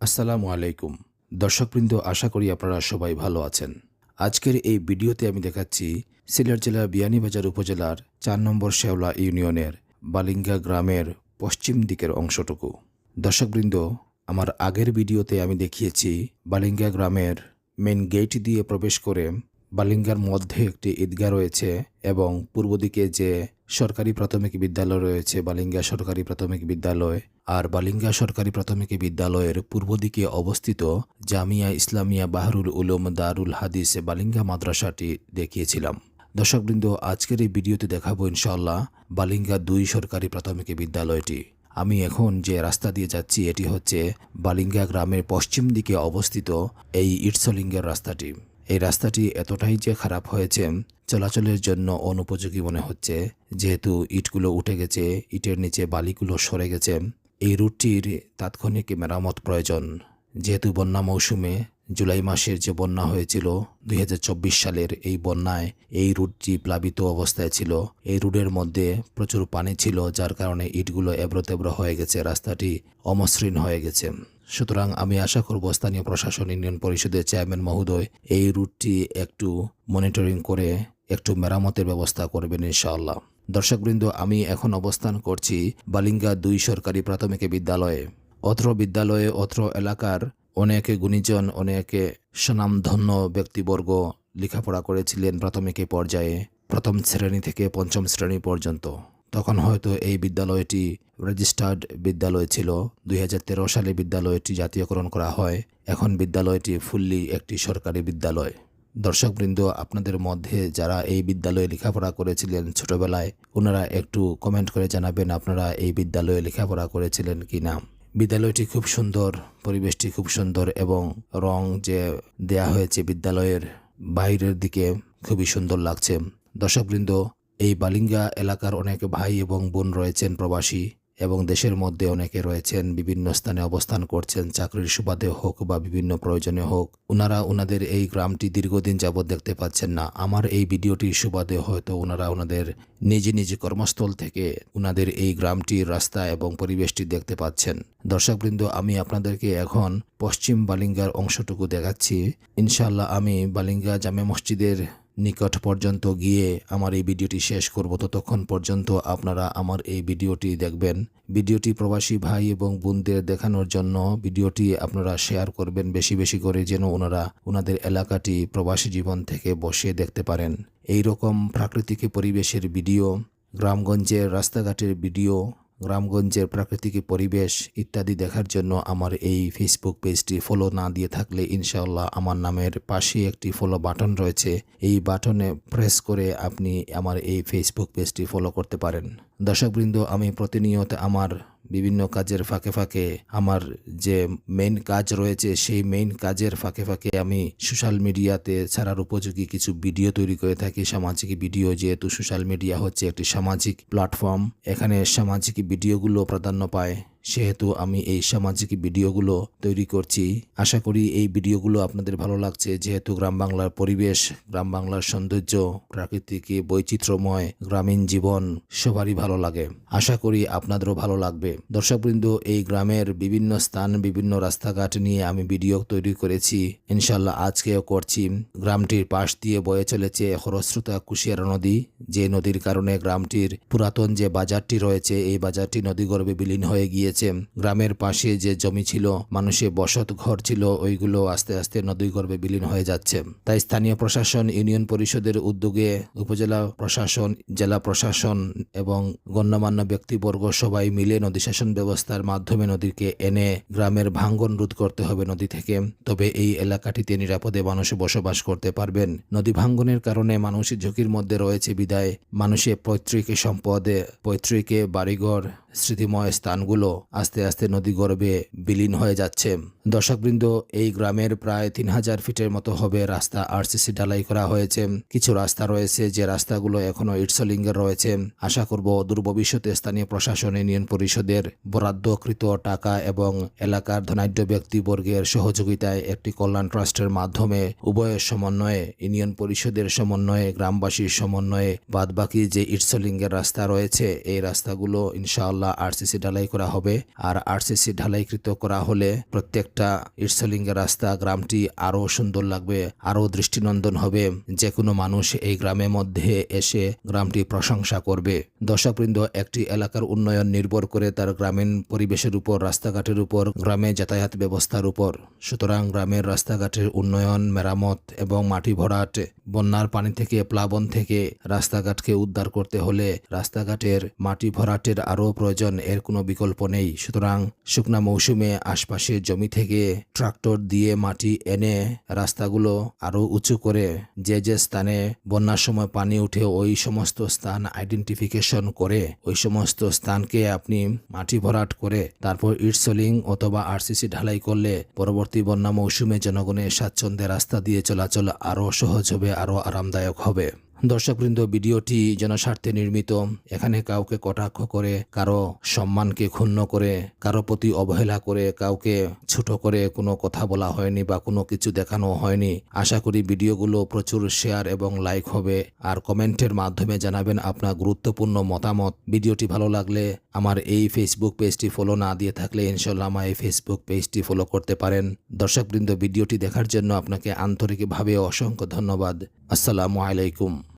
আসসালামু আলাইকুম। দর্শকবৃন্দ, আশা করি আপনারা সবাই ভালো আছেন। আজকের এই ভিডিওতে আমি দেখাচ্ছি সিলেট জেলার বিয়ানীবাজার উপজেলার চার নম্বর শেওলা ইউনিয়নের বালিঙ্গা গ্রামের পশ্চিম দিকের অংশটুকু। দর্শকবৃন্দ, আমার আগের ভিডিওতে আমি দেখিয়েছি বালিঙ্গা গ্রামের মেন গেট দিয়ে প্রবেশ করে বালিঙ্গার মধ্যে একটি ঈদগাহ রয়েছে এবং পূর্ব দিকে যে সরকারি প্রাথমিক বিদ্যালয় রয়েছে, বালিঙ্গা সরকারি প্রাথমিক বিদ্যালয়। আর বালিঙ্গা সরকারি প্রাথমিক বিদ্যালয়ের পূর্ব দিকে অবস্থিত জামিয়া ইসলামিয়া বাহরুল উলুম দারুল হাদিস বালিঙ্গা মাদ্রাসাটি দেখিয়েছিলাম। দর্শকবৃন্দ, আজকের এই ভিডিওতে দেখাবো ইনশাল্লাহ বালিঙ্গা দুই সরকারি প্রাথমিক বিদ্যালয়টি। আমি এখন যে রাস্তা দিয়ে যাচ্ছি, এটি হচ্ছে বালিঙ্গা গ্রামের পশ্চিম দিকে অবস্থিত এই ইটসলিঙ্গের রাস্তাটি। এই রাস্তাটি এতটাই যে খারাপ হয়েছে, চলাচলের জন্য অনুপযোগী মনে হচ্ছে। যেহেতু ইটগুলো উঠে গেছে, ইটের নিচে বালিগুলো সরে গেছে, এই রুটটির তাৎক্ষণিক মেরামত প্রয়োজন। যেহেতু বন্যা মৌসুমে জুলাই মাসের যে বন্যা হয়েছিল, দুই হাজার চব্বিশ সালের এই বন্যায় এই রুটটি প্লাবিত অবস্থায় ছিল। এই রুটের মধ্যে প্রচুর পানি ছিল, যার কারণে ইটগুলো এবড়োতেবড়ো হয়ে গেছে, রাস্তাটি অমসৃণ হয়ে গেছে। সুতরাং আমি আশা করব স্থানীয় প্রশাসন, ইউনিয়ন পরিষদের চেয়ারম্যান মহোদয় এই রুটটি একটু মনিটরিং করে একটু মেরামতের ব্যবস্থা করবেন ইনশাআল্লাহ। দর্শকবৃন্দ, আমি এখন অবস্থান করছি বালিঙ্গা দুই সরকারি প্রাথমিক বিদ্যালয়ে। অত্র বিদ্যালয়ে অত্র এলাকার অনেকে গুণীজন, অনেকে স্বনামধন্য ব্যক্তিবর্গ লেখাপড়া করেছিলেন প্রাথমিক পর্যায়ে, প্রথম শ্রেণি থেকে পঞ্চম শ্রেণি পর্যন্ত। তখন হয়তো এই বিদ্যালয়টি রেজিস্টার্ড বিদ্যালয় ছিল। দুই হাজার তেরো সালে বিদ্যালয়টি জাতীয়করণ করা হয়। এখন বিদ্যালয়টি ফুললি একটি সরকারি বিদ্যালয়। দর্শকবৃন্দ, আপনাদের মধ্যে যারা এই বিদ্যালয়ে লেখাপড়া করেছিলেন ছোটবেলায়, ওনারা একটু কমেন্ট করে জানাবেন আপনারা এই বিদ্যালয়ে লেখাপড়া করেছিলেন কি না বিদ্যালয়টি খুব সুন্দর, পরিবেশটি খুব সুন্দর এবং রং যে দেয়া হয়েছে বিদ্যালয়ের বাইরের দিকে খুবই সুন্দর লাগছে। দর্শকবৃন্দ এই বালিঙ্গা এলাকার অনেক ভাই এবং বোন রয়েছেন প্রবাসী এবং দেশের মধ্যে অনেকে রয়েছেন, বিভিন্ন স্থানে অবস্থান করছেন, চাকরির সুবাদে হোক বা বিভিন্ন প্রয়োজনে হোক। ওনারা ওনাদের এই গ্রামটি দীর্ঘদিন যাবৎ দেখতে পাচ্ছেন না। আমার এই ভিডিওটির সুবাদে হয়তো ওনারা ওনাদের নিজ নিজ কর্মস্থল থেকে ওনাদের এই গ্রামটির রাস্তা এবং পরিবেশটি দেখতে পাচ্ছেন। দর্শকবৃন্দ, আমি আপনাদেরকে এখন পশ্চিম বালিঙ্গার অংশটুকু দেখাচ্ছি। ইনশাল্লাহ আমি বালিঙ্গা জামে মসজিদের নিকট পর্যন্ত গিয়ে আমার এই ভিডিওটি শেষ করব। ততক্ষণ পর্যন্ত আপনারা আমার এই ভিডিওটি দেখবেন। ভিডিওটি প্রবাসী ভাই এবং বোনদের দেখানোর জন্য ভিডিওটি আপনারা শেয়ার করবেন বেশি বেশি করে যেন ওনারা ওনাদের এলাকাটি প্রবাসী জীবন থেকে বসে দেখতে পারেন। এই রকম প্রাকৃতিক পরিবেশের ভিডিও, গ্রামগঞ্জের রাস্তাঘাটের ভিডিও গ্রামগঞ্জের প্রাকৃতিক পরিবেশ ইত্যাদি দেখার জন্য আমার এই ফেসবুক পেজটি ফলো না দিয়ে থাকলে ইনশাআল্লাহ আমার নামের পাশে একটি ফলো বাটন রয়েছে। এই বাটনে প্রেস করে আপনি আমার এই ফেসবুক পেজটি ফলো করতে পারেন। দর্শকবৃন্দ, আমি প্রতিনিয়ত আমার বিভিন্ন কাজের ফাঁকে ফাঁকে আমার যে মেইন কাজ রয়েছে, সেই মেইন কাজের ফাঁকে ফাঁকে আমি সোশ্যাল মিডিয়াতে ছাড়ার উপযোগী কিছু ভিডিও তৈরি করে থাকি। সামাজিক ভিডিও যেহেতু সোশ্যাল মিডিয়া হচ্ছে একটি সামাজিক প্ল্যাটফর্ম এখানে সামাজিক ভিডিওগুলো প্রাধান্য পায়। সেহেতু আমি এই সামাজিক ভিডিওগুলো তৈরি করছি। আশা করি এই ভিডিওগুলো আপনাদের ভালো লাগছে। যেহেতু গ্রাম বাংলার পরিবেশ, গ্রাম বাংলার সৌন্দর্য, প্রাকৃতিক বৈচিত্র্যময় গ্রামীণ জীবন সবারই ভালো লাগে। আশা করি আপনাদেরও ভালো লাগবে। দর্শকবৃন্দ, এই গ্রামের বিভিন্ন স্থান, বিভিন্ন রাস্তাঘাট নিয়ে আমি ভিডিও তৈরি করেছি। ইনশাল্লাহ আজকেও করছি। গ্রামটির পাশ দিয়ে বয়ে চলেছে খরস্রোতা কুশিয়ারা নদী। যে নদীর কারণে গ্রামটির পুরাতন যে বাজারটি রয়েছে, এই বাজারটি নদীগর্ভে বিলীন হয়ে গিয়ে গিয়েছে গ্রামের পাশে যে জমি ছিল মানুষের বসত ঘর ছিল, ওইগুলো আস্তে আস্তে নদী নদীগর্ভে বিলীন হয়ে যাচ্ছে। তাই স্থানীয় প্রশাসন, ইউনিয়ন পরিষদের উদ্যোগে উপজেলা প্রশাসন, জেলা প্রশাসন এবং গণ্যমান্য ব্যক্তিবর্গ সবাই মিলে নদী শাসন ব্যবস্থার মাধ্যমে নদীকে এনে গ্রামের ভাঙ্গন রোধ করতে হবে নদী থেকে। তবে এই এলাকাটিতে নিরাপদে মানুষ বসবাস করতে পারবেন। নদী ভাঙ্গনের কারণে মানুষ ঝুঁকির মধ্যে রয়েছে বিদায়। মানুষের পৈতৃক সম্পদে, পৈতৃকে বাড়িঘর স্মৃতিময় স্থানগুলো আস্তে আস্তে নদী গর্ভে বিলীন হয়ে যাচ্ছে। দর্শকবৃন্দ, এই গ্রামের প্রায় তিন হাজার ফিটের মতো হবে রাস্তা আরসিসি ঢালাই করা হয়েছে। কিছু রাস্তা রয়েছে যে রাস্তাগুলো এখনও ইটসলিঙ্গের রয়েছে। আশা করব দূর ভবিষ্যতে স্থানীয় প্রশাসন, ইউনিয়ন পরিষদের বরাদ্দকৃত টাকা এবং এলাকার ধনাঢ্য ব্যক্তিবর্গের সহযোগিতায় একটি কল্যাণ ট্রাস্টের মাধ্যমে উভয়ের সমন্বয়ে, ইউনিয়ন পরিষদের সমন্বয়ে, গ্রামবাসীর সমন্বয়ে বাদবাকি যে ইটসলিঙ্গের রাস্তা রয়েছে, এই রাস্তাগুলো ইনশাআল্লাহ ইনশাল্লাহ আরসিসি ঢালাই করা হবে। আর আরসিসি ঢালাইকৃত করা হলে প্রত্যেকটা ইটসলিঙ্গের রাস্তা, গ্রামটি আরও সুন্দর লাগবে, আরও দৃষ্টিনন্দন হবে। যে কোনো মানুষ এই গ্রামের মধ্যে এসে গ্রামটি প্রশংসা করবে। দর্শকবৃন্দ, একটি এলাকার উন্নয়ন নির্ভর করে তার গ্রামীণ পরিবেশের উপর, রাস্তাঘাটের উপর, গ্রামে যাতায়াত ব্যবস্থার উপর। সুতরাং গ্রামের রাস্তাঘাটের উন্নয়ন, মেরামত এবং মাটি ভরাট বন্যার পানি থেকে, প্লাবন থেকে রাস্তাঘাটকে উদ্ধার করতে হলে রাস্তাঘাটের মাটি ভরাটের আরও প্রয়োজন, এর কোনো বিকল্প নেই। সুতরাং শুকনা মৌসুমে আশপাশের জমি থেকে ট্রাক্টর দিয়ে মাটি এনে রাস্তাগুলো আরও উঁচু করে যে যে স্থানে বন্যার সময় পানি উঠে ওই সমস্ত স্থান আইডেন্টিফিকেশন করে, ওই সমস্ত স্থানকে আপনি মাটি ভরাট করে, তারপর ইটসলিং অথবা আরসিসি ঢালাই করলে পরবর্তী বন্যা মৌসুমে জনগণের স্বাচ্ছন্দ্যে রাস্তা দিয়ে চলাচল আরও সহজ হবে আরও আরামদায়ক হবে। দর্শকবৃন্দ, ভিডিওটি জনস্বার্থে নির্মিত। এখানে কাউকে কটাক্ষ করে, কারও সম্মানকে ক্ষুণ্ণ করে, কারও প্রতি অবহেলা করে, কাউকে ছোট করে কোনো কথা বলা হয়নি বা কোনো কিছু দেখানো হয়নি। আশা করি ভিডিওগুলো প্রচুর শেয়ার এবং লাইক হবে। আর কমেন্টের মাধ্যমে জানাবেন আপনার গুরুত্বপূর্ণ মতামত। ভিডিওটি ভালো লাগলে আমার এই ফেসবুক পেজটি ফলো না দিয়ে থাকলে ইনশাল্লাহ আমার এই ফেসবুক পেজটি ফলো করতে পারেন। দর্শকবৃন্দ, ভিডিওটি দেখার জন্য আপনাকে আন্তরিকভাবে অসংখ্য ধন্যবাদ। আসসালামু আলাইকুম।